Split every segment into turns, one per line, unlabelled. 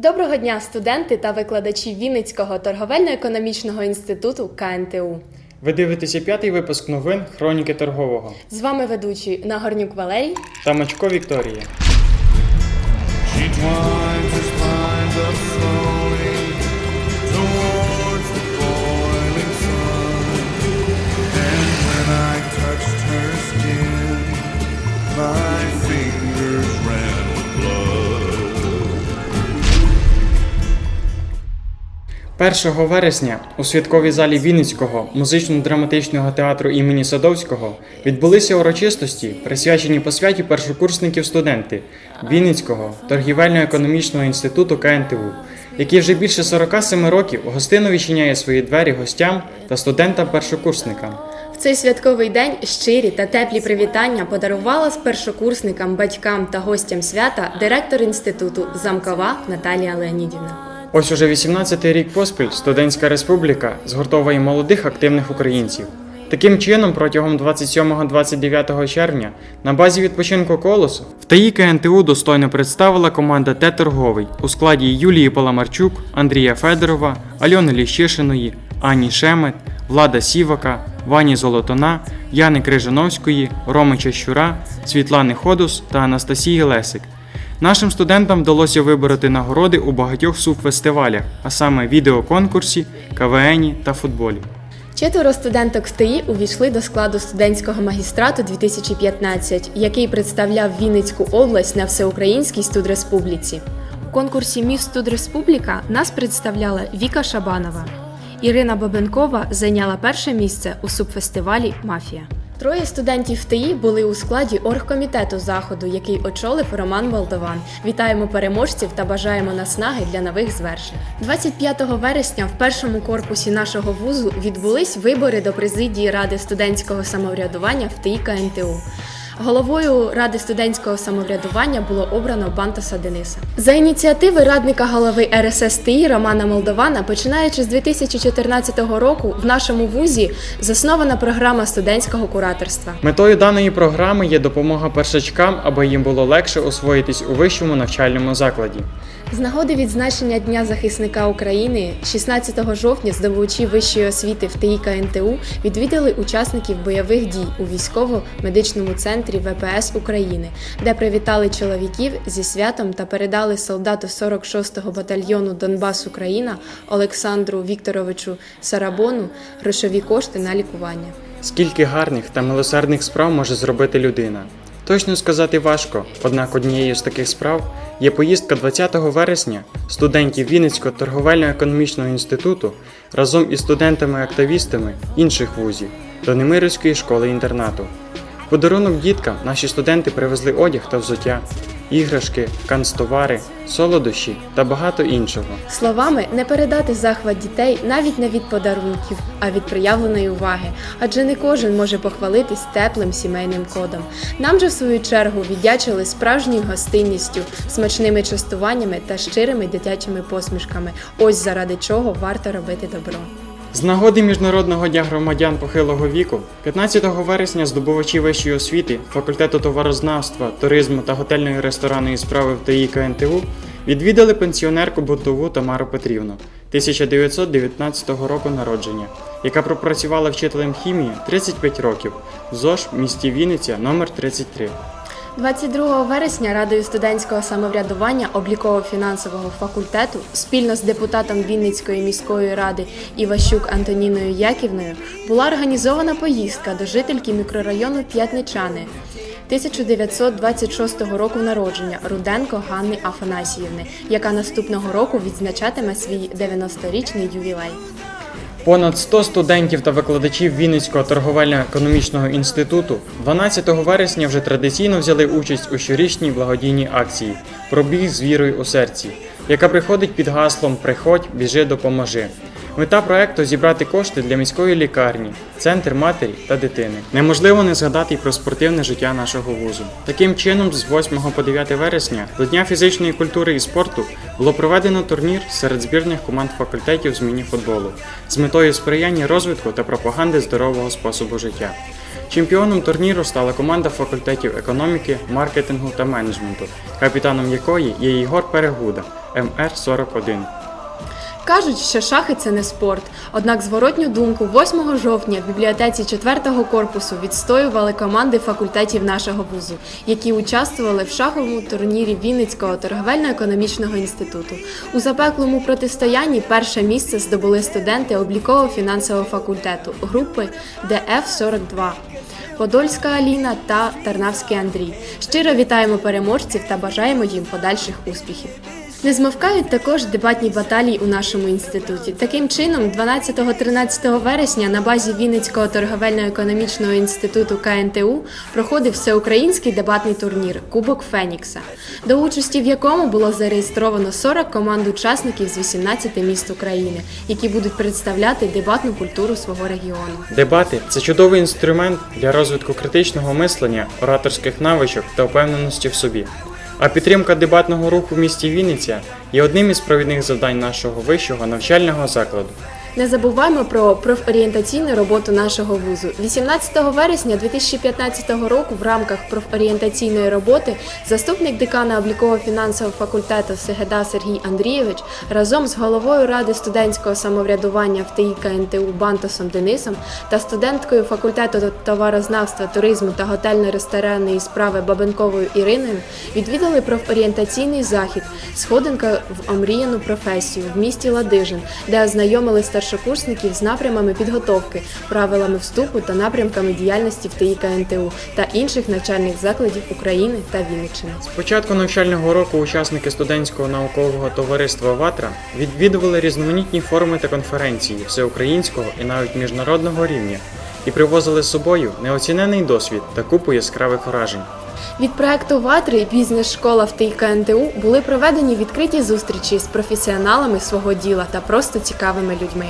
Доброго дня, студенти та викладачі Вінницького торговельно-економічного інституту КНТУ.
Ви дивитеся п'ятий випуск новин Хроніки торгового
З вами ведучі Нагорнюк Валерій.
та Мачко Вікторія.
My fingers ran with blood.
1 вересня у святковій залі Вінницького музично-драматичного театру імені Садовського відбулися урочистості, присвячені посвяті першокурсників студенти Вінницького торгівельно-економічного інституту КНТУ, який вже більше 47 років гостинно відчиняє свої двері гостям та студентам-першокурсникам.
В цей святковий день щирі та теплі привітання подарувала з першокурсникам, батькам та гостям свята директор інституту Замкова Наталія Леонідівна.
Ось уже 18-й рік поспіль студентська республіка згуртовує молодих активних українців. Таким чином, протягом 27-29 червня на базі відпочинку колосу в ТАІ КНТУ достойно представила команда Т-торговий у складі Юлії Паламарчук, Андрія Федорова, Альони Ліщишиної, Ані Шемет, Влада Сівака, Вані Золотона, Яни Крижановської, Роми Чащура, Світлани Ходус та Анастасії Лесик. Нашим студентам вдалося вибороти нагороди у багатьох субфестивалях, а саме відеоконкурсі, КВНі та футболі.
Четверо студенток в увійшли до складу студентського магістрату 2015, який представляв Вінницьку область на всеукраїнській студреспубліці. У конкурсі Міс Студреспубліка нас представляла Віка Шабанова. Ірина Бабенкова зайняла перше місце у субфестивалі Мафія. Троє студентів ТІ були у складі оргкомітету заходу, який очолив Роман Молдован. Вітаємо переможців та бажаємо наснаги для нових звершень. 25 вересня в першому корпусі нашого вузу відбулись вибори до президії Ради студентського самоврядування в ТІ КНТУ. Головою Ради студентського самоврядування було обрано Бантоса Дениса. За ініціативи радника голови РССТІ Романа Молдована, починаючи з 2014 року, в нашому вузі заснована програма студентського кураторства.
Метою даної програми є допомога першачкам, аби їм було легше освоїтись у вищому навчальному закладі.
З нагоди відзначення Дня захисника України 16 жовтня здобувачі вищої освіти в ТІ КНТУ відвідали учасників бойових дій у військово-медичному центрі ВПС України, де привітали чоловіків зі святом та передали солдату 46-го батальйону Донбас Україна Олександру Вікторовичу Сарабону грошові кошти на лікування.
Скільки гарних та милосердних справ може зробити людина? Точно сказати важко, однак однією з таких справ є поїздка 20 вересня студентів Вінницького торговельно-економічного інституту разом із студентами-активістами інших вузів до Немирівської школи-інтернату. Подарунок діткам наші студенти привезли одяг та взуття, іграшки, канцтовари, солодощі та багато іншого.
Словами не передати захват дітей навіть не від подарунків, а від проявленої уваги, адже не кожен може похвалитись теплим сімейним кодом. Нам же в свою чергу віддячили справжньою гостинністю, смачними частуваннями та щирими дитячими посмішками. Ось заради чого варто робити добро.
З нагоди Міжнародного дня громадян похилого віку 15 вересня здобувачі вищої освіти факультету товарознавства, туризму та готельної ресторанної справи в ТІ КНТУ відвідали пенсіонерку Бутову Тамару Петрівну 1919 року народження, яка пропрацювала вчителем хімії 35 років в ЗОЖ місті Вінниця номер 33.
22 вересня Радою студентського самоврядування обліково-фінансового факультету спільно з депутатом Вінницької міської ради Іващук Антоніною Яківною була організована поїздка до жительки мікрорайону П'ятничани 1926 року народження Руденко Ганни Афанасіївни, яка наступного року відзначатиме свій 90-річний ювілей.
Понад 100 студентів та викладачів Вінницького торговельно-економічного інституту 12 вересня вже традиційно взяли участь у щорічній благодійній акції Пробіг з вірою у серці, яка приходить під гаслом Приходь, біжи, допоможи. Мета проекту зібрати кошти для міської лікарні, центр матері та дитини. Неможливо не згадати й про спортивне життя нашого вузу. Таким чином, з 8 по 9 вересня до Дня фізичної культури і спорту було проведено турнір серед збірних команд факультетів з міні-футболу з метою сприяння розвитку та пропаганди здорового способу життя. Чемпіоном турніру стала команда факультетів економіки, маркетингу та менеджменту, капітаном якої є Ігор Перегуда, МР-41.
Кажуть, що шахи це не спорт. Однак зворотню думку 8 жовтня в бібліотеці 4-го корпусу відстоювали команди факультетів нашого вузу, які участвували в шаховому турнірі Вінницького торговельно-економічного інституту. У запеклому протистоянні перше місце здобули студенти обліково-фінансового факультету групи ДФ-42. Подольська Аліна та Тарнавський Андрій. Щиро вітаємо переможців та бажаємо їм подальших успіхів. Не змовкають також дебатні баталії у нашому інституті. Таким чином, 12-13 вересня на базі Вінницького торговельно-економічного інституту КНТУ проходив всеукраїнський дебатний турнір Кубок Фенікса, до участі в якому було зареєстровано 40 команд учасників з 18 міст України, які будуть представляти дебатну культуру свого регіону.
Дебати це чудовий інструмент для розвитку критичного мислення, ораторських навичок та впевненості в собі. А підтримка дебатного руху в місті Вінниця є одним із провідних завдань нашого вищого навчального закладу.
Не забуваємо про профорієнтаційну роботу нашого вузу. 18 вересня 2015 року в рамках профорієнтаційної роботи заступник декана обліково-фінансового факультету Сегеда Сергій Андрійович разом з головою ради студентського самоврядування в ТІ КНТУ Бантосом Денисом та студенткою факультету товарознавства, туризму та готельно-ресторанної справи Бабенковою Іриною відвідали профорієнтаційний захід Сходинка в омріяну професію в місті Ладижин, де ознайомили старшокурсників з напрямами підготовки, правилами вступу та напрямками діяльності в ТІ КНТУ та інших навчальних закладів України та Вінниччини.
З початку навчального року учасники студентського наукового товариства Ватра відвідували різноманітні форуми та конференції всеукраїнського і навіть міжнародного рівня і привозили з собою неоцінений досвід та купу яскравих вражень.
Від проекту Ватри бізнес-школа в ТІ КНТУ були проведені відкриті зустрічі з професіоналами свого діла та просто цікавими людьми.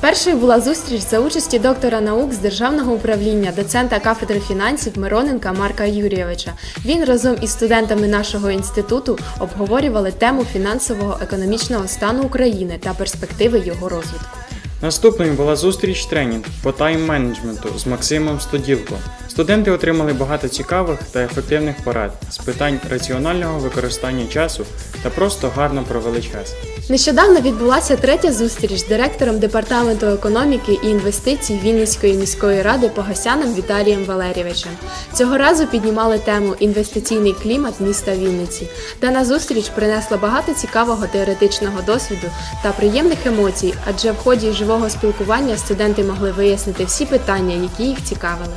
Першою була зустріч за участі доктора наук з державного управління, доцента кафедри фінансів Мироненка Марка Юрійовича. Він разом із студентами нашого інституту обговорювали тему фінансового економічного стану України та перспективи його розвитку.
Наступною була зустріч тренінг по тайм-менеджменту з Максимом Стоділко. Студенти отримали багато цікавих та ефективних порад з питань раціонального використання часу та просто гарно провели час.
Нещодавно відбулася третя зустріч з директором департаменту економіки і інвестицій Вінницької міської ради Погосяном Віталієм Валерійовичем. Цього разу піднімали тему інвестиційний клімат міста Вінниці. Дана зустріч принесла багато цікавого теоретичного досвіду та приємних емоцій, адже в ході живого спілкування студенти могли вияснити всі питання, які їх цікавили.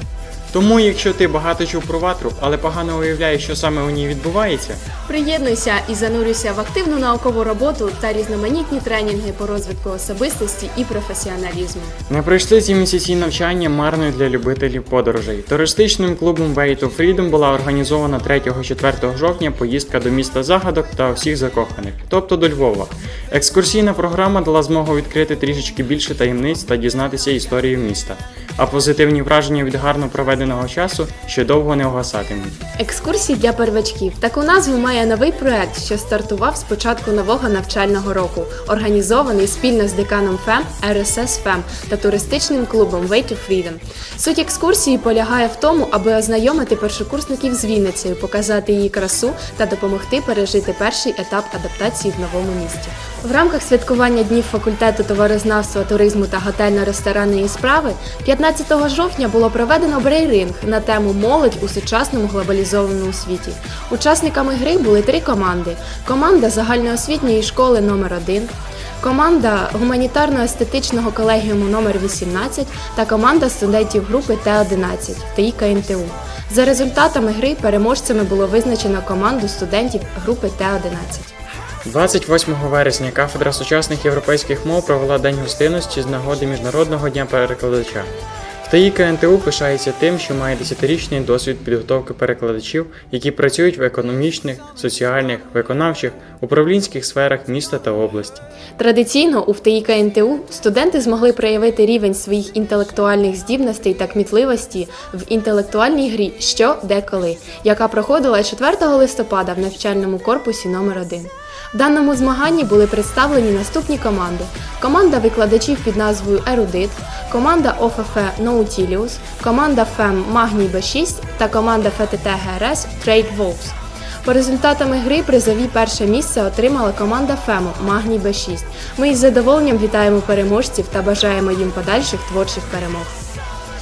Тому, якщо ти багато чув про ватру, але погано уявляєш, що саме у ній відбувається,
Приєднуйся і занурюйся в активну наукову роботу та різноманітні тренінги по розвитку особистості і професіоналізму.
Не пройшли ці місяці навчання марною для любителів подорожей. Туристичним клубом Way to Freedom була організована 3-4 жовтня поїздка до міста загадок та всіх закоханих, тобто до Львова. Екскурсійна програма дала змогу відкрити трішечки більше таємниць та дізнатися історію міста. А позитивні враження від гарно проведеного часу ще довго не угасатимуть.
Екскурсії для первачків. Таку назву має новий проект, що стартував з початку нового навчального року, організований спільно з деканом ФЕМ, РСС ФЕМ та туристичним клубом Way to Freedom. Суть екскурсії полягає в тому, аби ознайомити першокурсників з Вінницею, показати її красу та допомогти пережити перший етап адаптації в новому місті. В рамках святкування днів факультету товарознавства, туризму та готельно-ресторанної справи 15 жовтня було проведено брейринг на тему молодь у сучасному глобалізованому світі. Учасниками гри були три команди: команда загальноосвітньої школи номер 1 команда гуманітарно-естетичного колегіуму номер 18 та команда студентів групи Т-11 ТІ КНТУ. За результатами гри переможцями було визначено команду студентів групи Т-11.
28 вересня кафедра сучасних європейських мов провела День гостинності з нагоди Міжнародного дня перекладача. ТАІ КНТУ пишається тим, що має десятирічний досвід підготовки перекладачів, які працюють в економічних, соціальних, виконавчих, управлінських сферах міста та області.
Традиційно у ВТІ КНТУ студенти змогли проявити рівень своїх інтелектуальних здібностей та кмітливості в інтелектуальній грі Що, де, коли, яка проходила 4 листопада в навчальному корпусі номер 1 Даному змаганні були представлені наступні команди: команда викладачів під назвою Ерудит, команда ОФФ Наутіліус, команда ФЕМ Магній Б6 та команда ФТТ ГРС Trade Wolves. По результатами гри призові перше місце отримала команда ФЕМу Магній Б6. Ми із задоволенням вітаємо переможців та бажаємо їм подальших творчих перемог.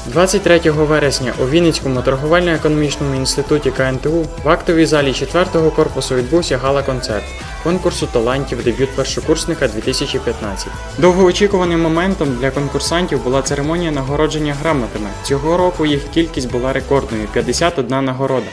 23 вересня у Вінницькому торговельно-економічному інституті КНТУ в актовій залі 4-го корпусу відбувся гала-концерт конкурсу талантів дебют першокурсника 2015. Довгоочікуваним моментом для конкурсантів була церемонія нагородження грамотами. Цього року їх кількість була рекордною 51 нагорода.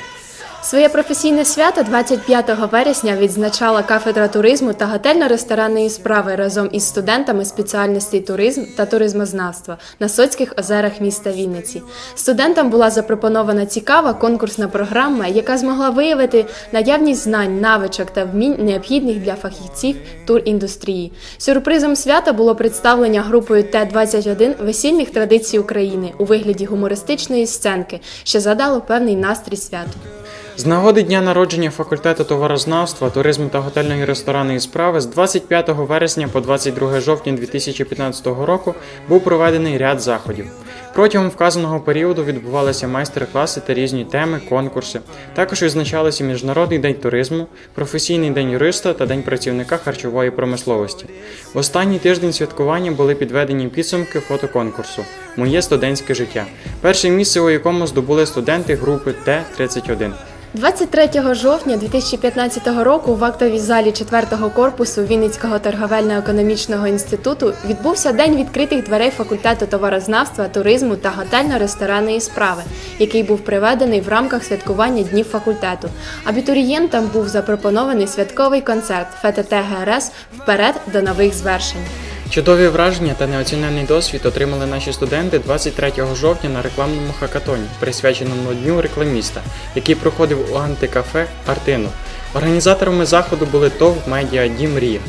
Своє професійне свято 25 вересня відзначала кафедра туризму та готельно-ресторанної справи разом із студентами спеціальностей туризм та туризмознавства на Соцьких озерах міста Вінниці. Студентам була запропонована цікава конкурсна програма, яка змогла виявити наявність знань, навичок та вмінь необхідних для фахівців туріндустрії. Сюрпризом свята було представлення групою Т-21 весільних традицій України у вигляді гумористичної сценки, що задало певний настрій святу.
З нагоди дня народження факультету товарознавства, туризму та готельної ресторанної справи з 25 вересня по 22 жовтня 2015 року був проведений ряд заходів. Протягом вказаного періоду відбувалися майстер-класи та різні теми, конкурси. Також відзначалися Міжнародний день туризму, професійний день юриста та День працівника харчової промисловості. В останній тиждень святкування були підведені підсумки фотоконкурсу Моє студентське життя, перше місце у якому здобули студенти групи Т-31.
23 жовтня 2015 року в актовій залі 4-го корпусу Вінницького торговельно-економічного інституту відбувся День відкритих дверей факультету товарознавства, туризму та готельно-ресторанної справи, який був приведений в рамках святкування днів факультету. Абітурієнтам був запропонований святковий концерт ФТТ ГРС вперед до нових звершень.
Чудові враження та неоцінений досвід отримали наші студенти 23 жовтня на рекламному хакатоні, присвяченому Дню рекламіста, який проходив у антикафе Артину. Організаторами заходу були ТОВ Медіа Дім Мрія.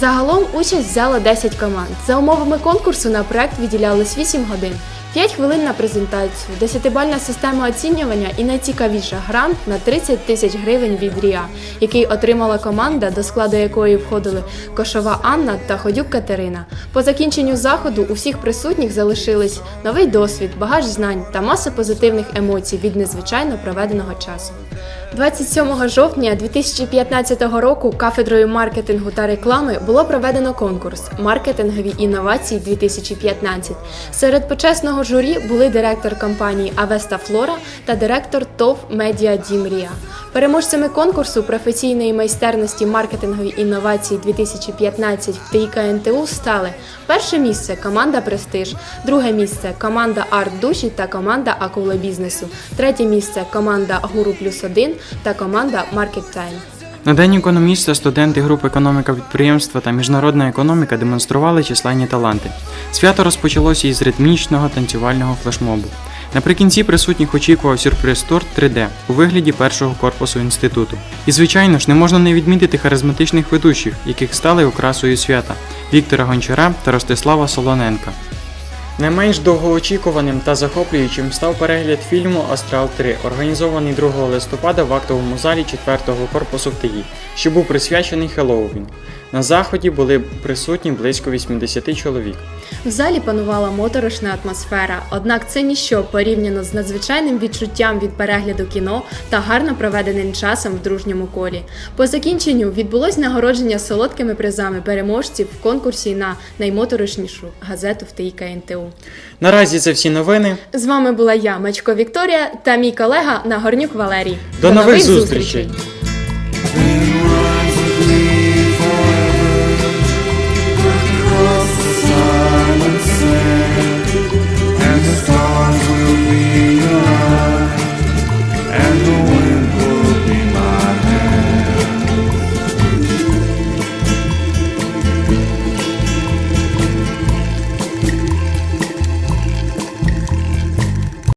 Загалом участь взяло 10 команд. За умовами конкурсу на проект виділялись 8 годин. 5 хвилин на презентацію, 10-бальна система оцінювання і найцікавіша грант на 30 тисяч гривень від РІА, який отримала команда, до складу якої входили Кошова Анна та Ходюк Катерина. По закінченню заходу у всіх присутніх залишились новий досвід, багаж знань та маса позитивних емоцій від незвичайно проведеного часу. 27 жовтня 2015 року кафедрою маркетингу та реклами було проведено конкурс Маркетингові інновації 2015. Серед почесного журі були директор компанії Авеста Флора та директор ТОВ Медіа Дімрія. Переможцями конкурсу професійної майстерності маркетингові інновації 2015 в ТІК НТУ стали перше місце команда Престиж, друге місце команда Арт Душі та команда Акула Бізнесу, третє місце команда Гуру Плюс 1 та команда Market Time.
На день економіста студенти групи економіка підприємства та міжнародна економіка демонстрували численні таланти. Свято розпочалося із ритмічного танцювального флешмобу. Наприкінці присутніх очікував сюрприз-торт 3D у вигляді першого корпусу інституту. І звичайно ж не можна не відмітити харизматичних ведучих, яких стали окрасою свята Віктора Гончара та Ростислава Солоненка. Не менш довгоочікуваним та захоплюючим став перегляд фільму Астрал 3, організований 2 листопада в актовому залі 4-го корпусу в ТИГІ, що був присвячений Хеллоуіну. На заході були присутні близько 80 чоловік.
В залі панувала моторошна атмосфера, однак це ніщо порівняно з надзвичайним відчуттям від перегляду кіно та гарно проведеним часом в дружньому колі. По закінченню відбулось нагородження солодкими призами переможців в конкурсі на наймоторошнішу газету в ТІК НТУ.
Наразі це всі новини.
З вами була я, Мачко Вікторія, та мій колега Нагорнюк Валерій.
До, нових зустрічей!
Been stars will be aligned.